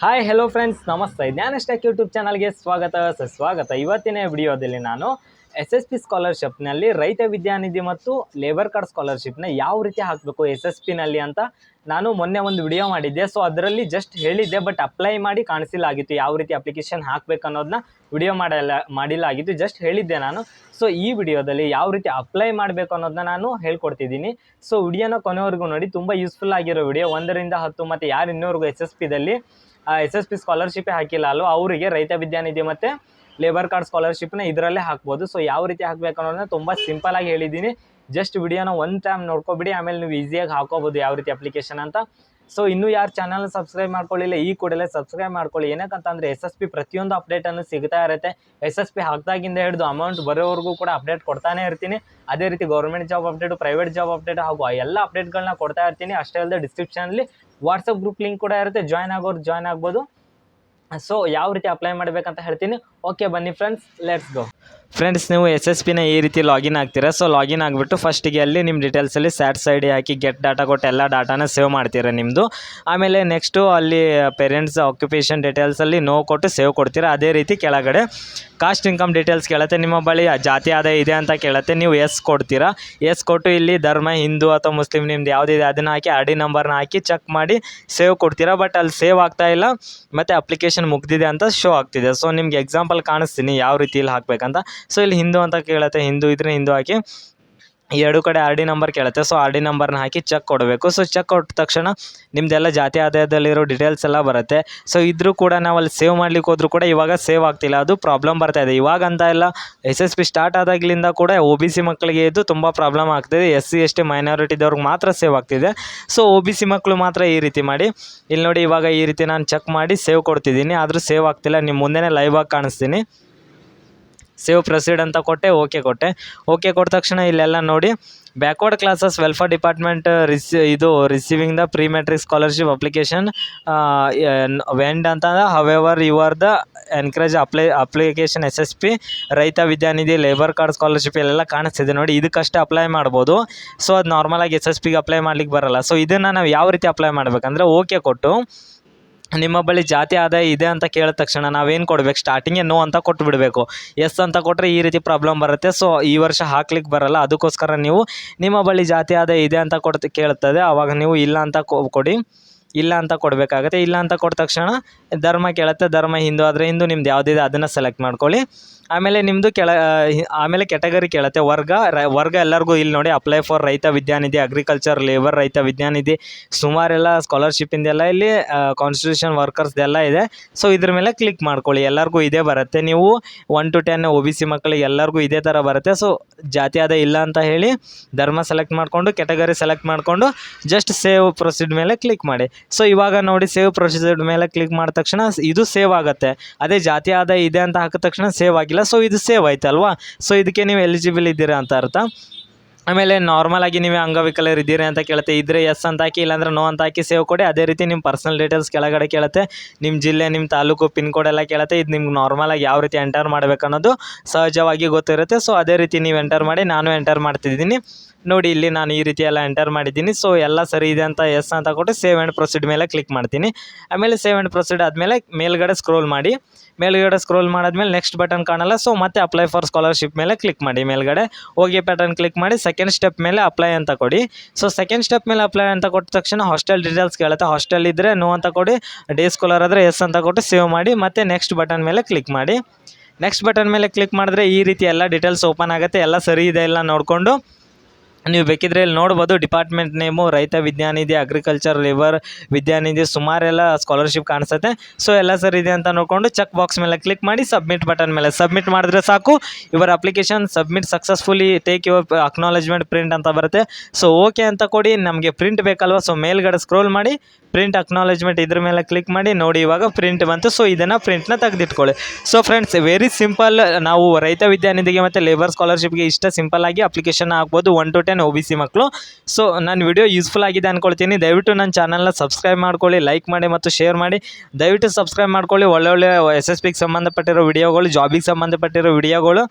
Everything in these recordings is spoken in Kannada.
ಹಾಯ್ ಹೆಲೋ ಫ್ರೆಂಡ್ಸ್ ನಮಸ್ತೆ. ಜ್ಞಾನಸ್ಟಾಕ್ ಯೂಟ್ಯೂಬ್ ಚಾನಲ್ಗೆ ಸ್ವಾಗತ. ಸುಸ್ವಾಗತ. ಇವತ್ತಿನ ವಿಡಿಯೋದಲ್ಲಿ ನಾನು ಎಸ್ ಎಸ್ ಪಿ ಸ್ಕಾಲರ್ಶಿಪ್ನಲ್ಲಿ ರೈತ ವಿದ್ಯಾನಿಧಿ ಮತ್ತು ಲೇಬರ್ ಕಾರ್ಡ್ ಸ್ಕಾಲರ್ಶಿಪ್ನ ಯಾವ ರೀತಿ ಹಾಕಬೇಕು ಎಸ್ ಎಸ್ ಪಿನಲ್ಲಿ ಅಂತ ನಾನು ಮೊನ್ನೆ ಒಂದು ವಿಡಿಯೋ ಮಾಡಿದ್ದೆ. ಸೊ ಅದರಲ್ಲಿ ಜಸ್ಟ್ ಹೇಳಿದ್ದೆ ಬಟ್ ಅಪ್ಲೈ ಮಾಡಿ ಕಾಣಿಸಿಲ್ಲ ಆಗಿತ್ತು ಯಾವ ರೀತಿ ಅಪ್ಲಿಕೇಶನ್ ಹಾಕಬೇಕು ಅನ್ನೋದನ್ನ ವಿಡಿಯೋ ಮಾಡಲ್ಲ ಮಾಡಿಲ್ಲ ಆಗಿತ್ತು ಜಸ್ಟ್ ಹೇಳಿದ್ದೆ ನಾನು. ಸೊ ಈ ವಿಡಿಯೋದಲ್ಲಿ ಯಾವ ರೀತಿ ಅಪ್ಲೈ ಮಾಡಬೇಕು ಅನ್ನೋದನ್ನ ನಾನು ಹೇಳ್ಕೊಡ್ತಿದ್ದೀನಿ. ಸೊ ವಿಡಿಯೋನ ಕೊನೆವರೆಗೂ ನೋಡಿ, ತುಂಬ ಯೂಸ್ಫುಲ್ ಆಗಿರೋ ವಿಡಿಯೋ ಒಂದರಿಂದ ಹತ್ತು ಮತ್ತು ಯಾರು ಇನ್ನೂವರೆಗೂ ಎಸ್ ಎಸ್ ಪಿದಲ್ಲಿ ಎಸ್ ಎಸ್ ಪಿ ಸ್ಕಾಲರ್ಶಿಪ್ ಹಾಕಿಲ್ಲ ಅಲ್ವ ಅವರಿಗೆ ರೈತ ವಿದ್ಯಾನಿಧಿ ಮತ್ತು ಲೇಬರ್ ಕಾರ್ಡ್ ಸ್ಕಾಲರ್ಶಿಪ್ನ ಇದರಲ್ಲೇ ಹಾಕ್ಬೋದು. ಸೊ ಯಾವ ರೀತಿ ಹಾಕಬೇಕು ಅನ್ನೋದನ್ನ ತುಂಬ ಸಿಂಪಲಾಗಿ ಹೇಳಿದ್ದೀನಿ. ಜಸ್ಟ್ ವಿಡಿಯೋನ ಒನ್ ಟೈಮ್ ನೋಡ್ಕೊಬಿಡಿ, ಆಮೇಲೆ ನೀವು ಈಸಿಯಾಗಿ ಹಾಕೋಬೋದು ಯಾವ ರೀತಿ ಅಪ್ಲಿಕೇಶನ್ ಅಂತ. ಸೊ ಇನ್ನೂ ಯಾರು ಚಾನಲ್ ಸಬ್ಸ್ಕ್ರೈಬ್ ಮಾಡ್ಕೊಳ್ಳಿಲ್ಲ ಈ ಕೂಡಲೇ ಸಬ್ಸ್ಕ್ರೈಬ್ ಮಾಡ್ಕೊಳ್ಳಿ. ಏನಕ್ಕಂತಂದರೆ ಎಸ್ ಎಸ್ ಪಿ ಪ್ರತಿಯೊಂದು ಅಪ್ಡೇಟನ್ನು ಸಿಗ್ತಾ ಇರುತ್ತೆ. ಎಸ್ ಎಸ್ ಪಿ ಹಾಕ್ದಾಗಿಂದ ಹಿಡಿದು ಅಮೌಂಟ್ ಬರೋವರೆಗೂ ಕೂಡ ಅಪ್ಡೇಟ್ ಕೊಡ್ತಾನೆ ಇರ್ತೀನಿ. ಅದೇ ರೀತಿ government job update private job update ಹಾಗೂ ಎಲ್ಲ ಅಪ್ಡೇಟ್ಗಳನ್ನ ಕೊಡ್ತಾ ಇರ್ತೀನಿ. ಅಷ್ಟೇ ಅಲ್ಲದೆ ಡಿಸ್ಕ್ರಿಪ್ಷನಲ್ಲಿ ವಾಟ್ಸಪ್ ಗ್ರೂಪ್ ಲಿಂಕ್ ಕೂಡ ಇರುತ್ತೆ. ಜಾಯ್ನ್ ಆಗೋರು ಜಾಯ್ನ್ ಆಗ್ಬೋದು. ಸೊ ಯಾವ ರೀತಿ ಅಪ್ಲೈ ಮಾಡಬೇಕಂತ ಹೇಳ್ತೀನಿ. ಓಕೆ ಬನ್ನಿ ಫ್ರೆಂಡ್ಸ್ ಲೆಟ್ಸ್ ಗೋ ಫ್ರೆಂಡ್ಸ್ ನೀವು ಎಸ್ ಎಸ್ ಪಿನ ಈ ರೀತಿ ಲಾಗಿನ್ ಆಗ್ತೀರಾ? ಸೊ ಲಾಗಿನ್ ಆಗಿಬಿಟ್ಟು ಫಸ್ಟಿಗೆ ಅಲ್ಲಿ ನಿಮ್ಮ ಡೀಟೇಲ್ಸಲ್ಲಿ ಸ್ಯಾಟ್ ಸೈಡ್ ಹಾಕಿ ಗೆಟ್ ಡಾಟಾ ಕೊಟ್ಟು ಎಲ್ಲ ಡಾಟಾನ ಸೇವ್ ಮಾಡ್ತೀರಾ ನಿಮ್ಮದು ಆಮೇಲೆ ನೆಕ್ಸ್ಟು ಅಲ್ಲಿ ಪೇರೆಂಟ್ಸ್ ಆಕ್ಯುಪೇಷನ್ ಡೀಟೇಲ್ಸಲ್ಲಿ ನೋ ಕೊಟ್ಟು ಸೇವ್ ಕೊಡ್ತೀರಾ? ಅದೇ ರೀತಿ ಕೆಳಗಡೆ ಕಾಸ್ಟ್ ಇನ್ಕಮ್ ಡೀಟೇಲ್ಸ್ ಕೇಳುತ್ತೆ. ನಿಮ್ಮ ಬಳಿ ಜಾತಿ ಆದಾಯ ಇದೆ ಅಂತ ಕೇಳುತ್ತೆ. ನೀವು ಎಸ್ ಕೊಡ್ತೀರಾ? ಎಸ್ ಕೊಟ್ಟು ಇಲ್ಲಿ ಧರ್ಮ, ಹಿಂದೂ ಅಥವಾ ಮುಸ್ಲಿಂ ನಿಮ್ದು ಯಾವುದಿದೆ ಅದನ್ನು ಹಾಕಿ ಆರ್ ಡಿ ನಂಬರ್ನ ಹಾಕಿ ಚೆಕ್ ಮಾಡಿ ಸೇವ್ ಕೊಡ್ತೀರಾ? ಬಟ್ ಅಲ್ಲಿ ಸೇವ್ ಆಗ್ತಾ ಇಲ್ಲ. ಮತ್ತು ಅಪ್ಲಿಕೇಶನ್ ಮುಗ್ದಿದೆ ಅಂತ ಶೋ ಆಗ್ತಿದೆ. ಸೊ ನಿಮ್ಗೆ ಎಕ್ಸಾಂಪಲ್ ಕಾಣಿಸ್ತೀನಿ ಯಾವ ರೀತಿಯಲ್ಲಿ ಹಾಕಬೇಕಂತ. ಸೊ ಇಲ್ಲಿ ಹಿಂದೂ ಅಂತ ಕೇಳುತ್ತೆ ಹಿಂದೂ ಇದ್ರೆ ಹಿಂದೂ ಹಾಕಿ ಎರಡು ಕಡೆ ಆರ್ ಡಿ ನಂಬರ್ ಕೇಳುತ್ತೆ. ಸೊ ಆರ್ ಡಿ ನಂಬರ್ನ ಹಾಕಿ ಚೆಕ್ ಕೊಡಬೇಕು. ಸೊ ಚೆಕ್ ಕೊಟ್ಟ ತಕ್ಷಣ ನಿಮ್ಮದೆಲ್ಲ ಜಾತಿ ಆದಾಯದಲ್ಲಿರೋ ಡೀಟೇಲ್ಸ್ ಎಲ್ಲ ಬರುತ್ತೆ. ಸೊ ಇದ್ರೂ ಕೂಡ ನಾವು ಅಲ್ಲಿ ಸೇವ್ ಮಾಡ್ಲಿಕ್ಕೆ ಹೋದ್ರೂ ಕೂಡ ಇವಾಗ ಸೇವ್ ಆಗ್ತಿಲ್ಲ. ಅದು ಪ್ರಾಬ್ಲಮ್ ಬರ್ತಾ ಇದೆ. ಇವಾಗ ಅಂತ ಎಲ್ಲ ಎಸ್ ಎಸ್ ಪಿ ಸ್ಟಾರ್ಟ್ ಆದಾಗ್ಲಿಂದ ಕೂಡ ಒ ಬಿ ಸಿ ಮಕ್ಕಳಿಗೆ ಇದು ತುಂಬ ಪ್ರಾಬ್ಲಮ್ ಆಗ್ತಿದೆ. ಎಸ್ ಸಿ ಎಸ್ ಟಿ ಮೈನಾರಿಟಿದವ್ರಿಗೆ ಮಾತ್ರ ಸೇವ್ ಆಗ್ತಿದೆ. ಸೊ ಒ ಬಿ ಸಿ ಮಕ್ಕಳು ಮಾತ್ರ ಈ ರೀತಿ ಮಾಡಿ. ಇಲ್ಲಿ ನೋಡಿ ಇವಾಗ ಈ ರೀತಿ ನಾನು ಚೆಕ್ ಮಾಡಿ ಸೇವ್ ಕೊಡ್ತಿದ್ದೀನಿ. ಆದರೂ ಸೇವ್ ಆಗ್ತಿಲ್ಲ. ನಿಮ್ಮ ಮುಂದೆನೇ ಲೈವ್ ಆಗಿ ಕಾಣಿಸ್ತೀನಿ. ಸೇವ್ ಪ್ರೊಸೀಡ್ ಅಂತ ಕೊಟ್ಟೆ, ಓಕೆ ಕೊಟ್ಟೆ. ಓಕೆ ಕೊಟ್ಟ ತಕ್ಷಣ ಇಲ್ಲೆಲ್ಲ ನೋಡಿ ಬ್ಯಾಕ್ವರ್ಡ್ ಕ್ಲಾಸಸ್ ವೆಲ್ಫೇರ್ ಡಿಪಾರ್ಟ್ಮೆಂಟ್ ರಿಸಿ, ಇದು receiving the pre matric scholarship application went ಅಂತ however you are the encourage apply application S S P Raitha Vidyanidhi labour card scholarship ಇಲ್ಲೆಲ್ಲ ಕಾಣಿಸ್ತಿದೆ ನೋಡಿ, ಇದಕ್ಕಷ್ಟೇ ಅಪ್ಲೈ ಮಾಡ್ಬೋದು. ಸೊ ಅದು ನಾರ್ಮಲಾಗಿ ಎಸ್ ಎಸ್ ಪಿಗೆ ಅಪ್ಲೈ ಮಾಡ್ಲಿಕ್ಕೆ ಬರಲ್ಲ. ಸೊ ಇದನ್ನು ನಾವು ಯಾವ ರೀತಿ ಅಪ್ಲೈ ಮಾಡಬೇಕಂದ್ರೆ, ಓಕೆ ಕೊಟ್ಟು ನಿಮ್ಮ ಬಳಿ ಜಾತಿ ಆದಾಯ ಇದೆ ಅಂತ ಕೇಳಿದ ತಕ್ಷಣ ನಾವೇನು ಕೊಡ್ಬೇಕು? ಸ್ಟಾರ್ಟಿಂಗೇ ನೋ ಅಂತ ಕೊಟ್ಟು ಬಿಡಬೇಕು. ಎಸ್ ಅಂತ ಕೊಟ್ಟರೆ ಈ ರೀತಿ ಪ್ರಾಬ್ಲಮ್ ಬರುತ್ತೆ. ಸೊ ಈ ವರ್ಷ ಹಾಕ್ಲಿಕ್ಕೆ ಬರಲ್ಲ. ಅದಕ್ಕೋಸ್ಕರ ನೀವು ನಿಮ್ಮ ಬಳಿ ಜಾತಿ ಆದಾಯ ಇದೆ ಅಂತ ಕೊಡ್ತ ಕೇಳ್ತದೆ. ಆವಾಗ ನೀವು ಇಲ್ಲ ಅಂತ ಕೊಡಿ. ಇಲ್ಲ ಅಂತ ಕೊಡಬೇಕಾಗತ್ತೆ. ಇಲ್ಲ ಅಂತ ಕೊಟ್ಟ ತಕ್ಷಣ ಧರ್ಮ ಕೇಳುತ್ತೆ. ಧರ್ಮ ಹಿಂದೂ ಆದರೆ ಹಿಂದೂ, ನಿಮ್ದು ಯಾವುದಿದೆ ಅದನ್ನು ಸೆಲೆಕ್ಟ್ ಮಾಡ್ಕೊಳ್ಳಿ. ಆಮೇಲೆ ನಿಮ್ಮದು ಕೆಳ, ಆಮೇಲೆ ಕೆಟಗರಿ ಕೇಳುತ್ತೆ. ವರ್ಗ ವರ್ಗ ಎಲ್ಲರಿಗೂ ಇಲ್ಲಿ ನೋಡಿ ಅಪ್ಲೈ ಫಾರ್ ರೈತ ವಿದ್ಯಾನಿಧಿ ಅಗ್ರಿಕಲ್ಚರ್ ಲೇಬರ್ ರೈತ ವಿದ್ಯಾನಿಧಿ, ಸುಮಾರೆಲ್ಲ ಸ್ಕಾಲರ್ಶಿಪ್ಪಿಂದೆಲ್ಲ ಇಲ್ಲಿ ಕಾನ್ಸ್ಟಿಟ್ಯೂಷನ್ ವರ್ಕರ್ಸ್ದೆಲ್ಲ ಇದೆ. ಸೊ ಇದ್ರ ಮೇಲೆ ಕ್ಲಿಕ್ ಮಾಡ್ಕೊಳ್ಳಿ. ಎಲ್ಲರಿಗೂ ಇದೇ ಬರುತ್ತೆ. ನೀವು one to ten O B C ಮಕ್ಕಳಿಗೆ ಎಲ್ಲರಿಗೂ ಇದೇ ಥರ ಬರುತ್ತೆ. ಸೊ ಜಾತಿ ಆದ ಇಲ್ಲ ಅಂತ ಹೇಳಿ ಧರ್ಮ ಸೆಲೆಕ್ಟ್ ಮಾಡಿಕೊಂಡು ಕೆಟಗರಿ ಸೆಲೆಕ್ಟ್ ಮಾಡಿಕೊಂಡು ಜಸ್ಟ್ ಸೇವ್ ಪ್ರೊಸೀಡ್ ಮೇಲೆ ಕ್ಲಿಕ್ ಮಾಡಿ. ಸೊ ಇವಾಗ ನೋಡಿ ಸೇವ್ ಪ್ರೊಸೀಜರ್ ಮೇಲೆ ಕ್ಲಿಕ್ ಮಾಡಿದ ತಕ್ಷಣ ಇದು ಸೇವ್ ಆಗುತ್ತೆ. ಅದೇ ಜಾತಿ ಆದಾಯ ಇದೆ ಅಂತ ಹಾಕಿದ ತಕ್ಷಣ ಸೇವ್ ಆಗಿಲ್ಲ. ಸೊ ಇದು ಸೇವ್ ಆಯ್ತಲ್ವಾ? ಸೊ ಇದಕ್ಕೆ ನೀವು ಎಲಿಜಿಬಲ್ ಇದ್ದೀರಾ ಅಂತ ಅರ್ಥ. ಆಮೇಲೆ ನಾರ್ಮಲ್ ಆಗಿ ನೀವು ಅಂಗವಿಕಲರು ಇದ್ದೀರಿ ಅಂತ ಕೇಳುತ್ತೆ. ಇದ್ರೆ ಎಸ್ ಅಂತ ಹಾಕಿ, ಇಲ್ಲಾಂದ್ರೆ ನೋ ಅಂತ ಹಾಕಿ ಸೇವ್ ಕೊಡಿ. ಅದೇ ರೀತಿ ನಿಮ್ಮ ಪರ್ಸನಲ್ ಡೀಟೇಲ್ಸ್ ಕೆಳಗಡೆ ಕೇಳುತ್ತೆ. ನಿಮ್ಮ ಜಿಲ್ಲೆ ನಿಮ್ಮ ತಾಲೂಕು ಪಿನ್ ಕೋಡ್ ಎಲ್ಲ ಕೇಳುತ್ತೆ. ಇದು ನಿಮ್ಗೆ ನಾರ್ಮಲ್ ಆಗಿ ಯಾವ ರೀತಿ ಎಂಟರ್ ಮಾಡ್ಬೇಕು ಅನ್ನೋದು ಸಹಜವಾಗಿ ಗೊತ್ತಿರುತ್ತೆ. ಸೊ ಅದೇ ರೀತಿ ನೀವು ಎಂಟರ್ ಮಾಡಿ, ನಾನು ಎಂಟರ್ ಮಾಡ್ತಿದ್ದೀನಿ. ನೋಡಿ, ಇಲ್ಲಿ ನಾನು ಈ ರೀತಿ ಎಲ್ಲ ಎಂಟರ್ ಮಾಡಿದ್ದೀನಿ. ಸೊ ಎಲ್ಲ ಸರಿ ಇದೆ ಅಂತ ಎಸ್ ಅಂತ ಕೊಟ್ಟು ಸೇವ್ ಆ್ಯಂಡ್ ಪ್ರೊಸೀಡ್ ಮೇಲೆ ಕ್ಲಿಕ್ ಮಾಡ್ತೀನಿ. ಆಮೇಲೆ ಸೇವ್ ಆ್ಯಂಡ್ ಪ್ರೊಸೀಡ್ ಆದಮೇಲೆ ಮೇಲ್ಗಡೆ ಸ್ಕ್ರೋಲ್ ಮಾಡಿ. ಮೇಲ್ಗಡೆ ಸ್ಕ್ರೋಲ್ ಮಾಡಾದ್ಮೇಲೆ ನೆಕ್ಸ್ಟ್ ಬಟನ್ ಕಾಣಲ್ಲ. ಸೊ ಮತ್ತೆ ಅಪ್ಲೈ ಫಾರ್ ಸ್ಕಾಲರ್ಶಿಪ್ ಮೇಲೆ ಕ್ಲಿಕ್ ಮಾಡಿ. ಮೇಲ್ಗಡೆ ಓಕೆ ಪ್ಯಾಟರ್ನ್ ಕ್ಲಿಕ್ ಮಾಡಿ ಸೆಕೆಂಡ್ ಸ್ಟೆಪ್ ಮೇಲೆ ಅಪ್ಲೈ ಅಂತ ಕೊಡಿ. ಸೊ ಸೆಕೆಂಡ್ ಸ್ಟೆಪ್ ಮೇಲೆ ಅಪ್ಲೈ ಅಂತ ಕೊಟ್ಟ ತಕ್ಷಣ ಹಾಸ್ಟೆಲ್ ಡೀಟೇಲ್ಸ್ ಕೇಳುತ್ತೆ. ಹಾಸ್ಟೆಲ್ ಇದ್ದರೆ ನೋ ಅಂತ ಕೊಡಿ. ಡೇ ಸ್ಕಾಲರ್ ಆದರೆ ಎಸ್ ಅಂತ ಕೊಟ್ಟು ಸೇವ್ ಮಾಡಿ, ಮತ್ತೆ ನೆಕ್ಸ್ಟ್ ಬಟನ್ ಮೇಲೆ ಕ್ಲಿಕ್ ಮಾಡಿ. ನೆಕ್ಸ್ಟ್ ಬಟನ್ ಮೇಲೆ ಕ್ಲಿಕ್ ಮಾಡಿದ್ರೆ ಈ ರೀತಿ ಎಲ್ಲ ಡೀಟೇಲ್ಸ್ ಓಪನ್ ಆಗುತ್ತೆ. ಎಲ್ಲ ಸರಿ ಇದೆ ಎಲ್ಲ ನೋಡಿಕೊಂಡು. ನೀವು ಬೇಕಿದ್ರೆ ಇಲ್ಲಿ ನೋಡ್ಬೋದು. Department name Raitha, Vidyanidhi, agriculture, labour, Vidyanidhi ಸುಮಾರೆಲ್ಲ scholarship ಕಾಣಿಸುತ್ತೆ. ಸೊ ಎಲ್ಲ ಸರ್ ಇದೆ ಅಂತ ನೋಡಿಕೊಂಡು ಚೆಕ್ ಬಾಕ್ಸ್ ಮೇಲೆ ಕ್ಲಿಕ್ ಮಾಡಿ ಸಬ್ಮಿಟ್ ಬಟನ್ ಮೇಲೆ. ಸಬ್ಮಿಟ್ ಮಾಡಿದ್ರೆ ಸಾಕು. ಇವರ application submit successfully take your acknowledgement print ಅಂತ ಬರುತ್ತೆ. ಸೊ ಓಕೆ ಅಂತ ಕೊಡಿ. ನಮಗೆ ಪ್ರಿಂಟ್ ಬೇಕಲ್ವ? ಸೊ ಮೇಲ್ಗಡೆ ಸ್ಕ್ರೋಲ್ ಮಾಡಿ. ಪ್ರಿಂಟ್ ಅಕ್ನಾಲೇಜ್ಮೆಂಟ್ ಇದ್ರ ಮೇಲೆ ಕ್ಲಿಕ್ ಮಾಡಿ ನೋಡಿ ಇವಾಗ ಪ್ರಿಂಟ್ ಬಂತು. ಸೊ ಇದನ್ನು ಪ್ರಿಂಟ್ನ ತೆಗೆದಿಟ್ಕೊಳ್ಳಿ. ಸೊ ಫ್ರೆಂಡ್ಸ್ ವೆರಿ ಸಿಂಪಲ್ ನಾವು ರೈತ ವಿದ್ಯಾನಿಧಿಗೆ ಮತ್ತು ಲೇಬರ್ ಸ್ಕಾಲರ್ಶಿಪ್ಗೆ ಇಷ್ಟ ಸಿಂಪಲ್ ಆಗಿ ಅಪ್ಲಿಕೇಶನ್ ಹಾಕ್ಬೋದು one to ten O B C ಮಕ್ಕಳು ಸೊ ನನ್ನ ವಿಡಿಯೋ ಯೂಸ್ಫುಲ್ ಆಗಿದೆ ಅಂದ್ಕೊಳ್ತೀನಿ ದಯವಿಟ್ಟು ನನ್ನ ಚಾನಲ್ನ ಸಬ್ಸ್ಕ್ರೈಬ್ ಮಾಡ್ಕೊಳ್ಳಿ ಲೈಕ್ ಮಾಡಿ ಮತ್ತು ಶೇರ್ ಮಾಡಿ. ದಯವಿಟ್ಟು ಸಬ್ಸ್ಕ್ರೈಬ್ ಮಾಡ್ಕೊಳ್ಳಿ. ಒಳ್ಳೊಳ್ಳೆ ಎಸ್ ಎಸ್ ಪಿಗೆ ಸಂಬಂಧಪಟ್ಟಿರೋ ವಿಡಿಯೋಗಳು ಜಾಬಿಗೆ ಸಂಬಂಧಪಟ್ಟಿರೋ ವಿಡಿಯೋಗಳು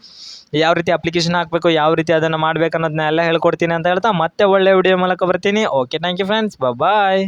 ಯಾವ ರೀತಿ ಅಪ್ಲಿಕೇಶನ್ ಹಾಕಬೇಕು, ಯಾವ ರೀತಿ ಅದನ್ನು ಮಾಡಬೇಕು ಅನ್ನೋದನ್ನ ಎಲ್ಲ ಹೇಳ್ಕೊಡ್ತೀನಿ ಅಂತ ಹೇಳ್ತಾ ಮತ್ತೆ ಒಳ್ಳೆ ವಿಡಿಯೋ ಮೂಲಕ ಬರ್ತೀನಿ. Okay thank you friends bye